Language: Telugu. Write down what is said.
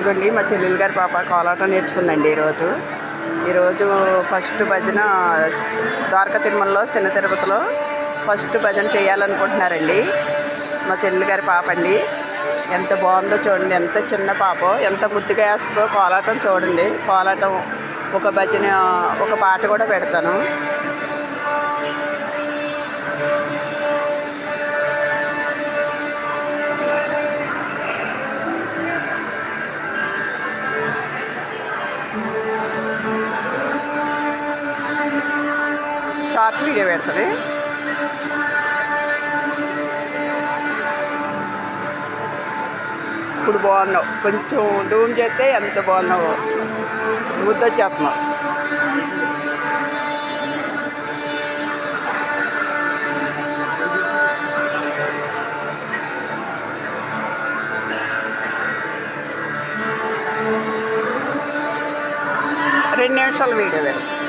ఇదిగోండి మా చెల్లెలు గారి పాప కోలాటం నేర్చుకుందండి ఈరోజు. ఈరోజు ఫస్ట్ భజన ద్వారకా తిరుమలలో చిన్న తిరుపతిలో ఫస్ట్ భజన చేయాలనుకుంటున్నారండి. మా చెల్లెలు గారి పాప అండి. ఎంత బాగుందో చూడండి. ఎంత చిన్న పాప ఎంత ముద్దుగా వేస్తుందో కోలాటం చూడండి. కోలాటం ఒక భజన ఒక పాట కూడా పెడతాను. షార్ట్ వీడియో పెడుతుంది ఇప్పుడు బాగున్నావు కొంచెం డూమ్ చేస్తే ఎంత బాగున్నావు ముద్దొచ్చేస్తున్నావు రెండు నిమిషాలు వీడియో పెడతాం